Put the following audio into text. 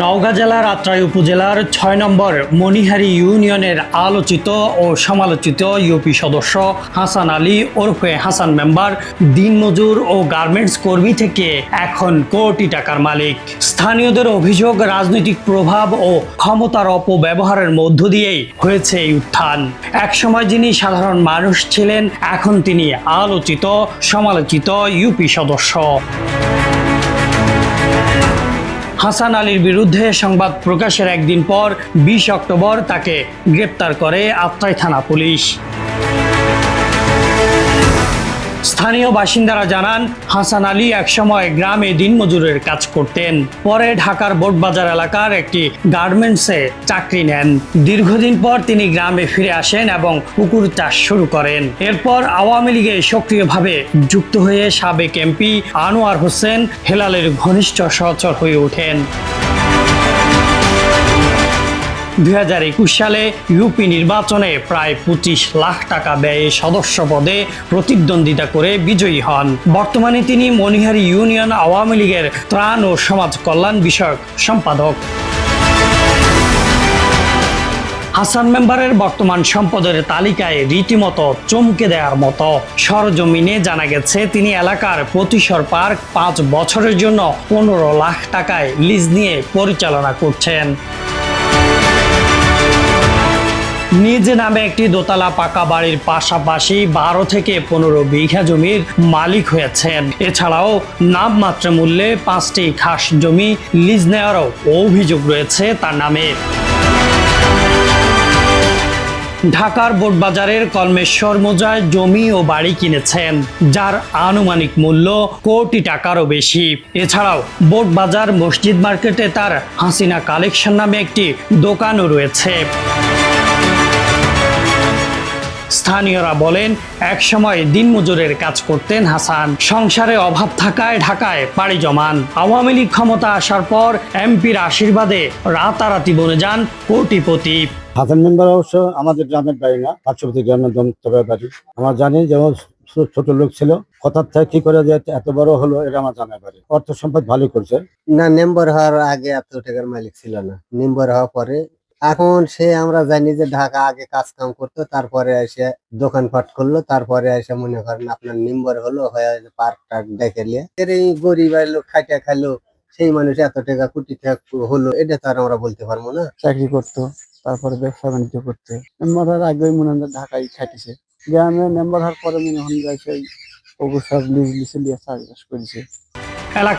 নওগাঁ জেলার আত্রাই উপজেলার ছয় নম্বর মনিহারি ইউনিয়নের আলোচিত ও সমালোচিত ইউপি সদস্য হাসান আলী ওরফে হাসান মেম্বার, দিনমজুর ও গার্মেন্টস কর্মী থেকে এখন কোটি টাকার মালিক। স্থানীয়দের অভিযোগ, রাজনৈতিক প্রভাব ও ক্ষমতার অপব্যবহারের মধ্য দিয়েই হয়েছে এই উত্থান। একসময় যিনি সাধারণ মানুষ ছিলেন, এখন তিনি আলোচিত, সমালোচিত ইউপি সদস্য। হাসান আলীর বিরুদ্ধে সংবাদ প্রকাশের একদিন পর বিশ অক্টোবর তাকে গ্রেপ্তার করে আত্রাই থানা পুলিশ। স্থানীয় বাসিন্দারা জানান, হাসান আলী একসময় গ্রামে দিনমজুরের কাজ করতেন। পরে ঢাকার বোটবাজার এলাকার একটি গার্মেন্টসে চাকরি নেন। দীর্ঘদিন পর তিনি গ্রামে ফিরে আসেন এবং পুকুর চাষ শুরু করেন। এরপর আওয়ামী লীগে সক্রিয়ভাবে যুক্ত হয়ে সাবেক এমপি আনোয়ার হোসেন হেলালের ঘনিষ্ঠ সহচর হয়ে ওঠেন। দুই হাজার একুশ সালে ইউপি নির্বাচনে প্রায় পঁচিশ লাখ টাকা ব্যয়ে সদস্য পদে প্রতিদ্বন্দ্বিতা করে বিজয়ী হন। বর্তমানে তিনি মনিহারি ইউনিয়ন আওয়ামী লীগের ত্রাণ ও সমাজ কল্যাণ বিষয়ক সম্পাদক। হাসান মেম্বারের বর্তমান সম্পদের তালিকায় রীতিমতো চমকে দেওয়ার মতো সরজমিনে জানা গেছে, তিনি এলাকার প্রতিসর পার্ক পাঁচ বছরের জন্য পনেরো লাখ টাকায় লিজ নিয়ে পরিচালনা করছেন। নিজ নামে একটি দোতলা পাকা বাড়ির পাশাপাশি বারো থেকে পনেরো বিঘা জমির মালিক হয়েছেন। এছাড়াও নামমাত্র মূল্যে পাঁচটি খাস জমি লিজ নেওয়ারও অভিযোগ রয়েছে তার নামে। ঢাকার বোটবাজারের কলমেশ্বর মোজায় জমি ও বাড়ি কিনেছেন, যার আনুমানিক মূল্য কোটি টাকারও বেশি। এছাড়াও বোটবাজার মসজিদ মার্কেটে তার হাসিনা কালেকশন নামে একটি দোকানও রয়েছে। স্থানীয়রা বলেন একসময় দিনমজুরের কাজ করতেন হাসান। সংসারে অভাব থাকায় ঢাকায় পাড়ি জমান। আওয়ামী লীগ ক্ষমতা আসার পর এমপির আশীর্বাদে রাতারাতি বনে যান কোটিপতি। হাসান মেম্বার অবশ্য আমাদের গ্রামের বাড়ি না পার্শ্ববর্তী গ্রামের দমতলা বাড়ি। আমার জানি যেমন ছোট লোক ছিল। কথার থেকে কি করে যে এত বড় হলো এটা আমার জানা পারি অর্থ সম্পদ ভালো করছে। না মেম্বার হওয়ার আগে এত টাকার মালিক ছিল না। মেম্বার হওয়ার পরে এখন সে, আমরা জানি যে ঢাকা আগে কাজ কাম করতো, তারপরে এসে দোকানপাট করল, তারপরে এসে মনে করেন আপনার মেম্বার হলো, হয়ে পার্ক টার্ক দেখে নিয়ে। এর এই গরিব লোক খাইটা খাইলো, সেই মানুষ এত টাকা কোটি টাকা হলো, এটা তো আর আমরা বলতে পারব না। চাকরি করতো, তারপরে ব্যবসা বাণিজ্য করতে। মেম্বার হওয়ার আগে মনে হয় ঢাকায় খাটিছে গ্রামে মেম্বার হওয়ার পরে মনে হয় সেই সব লিজ লিসে লিয়ে চাষবাস করেছে।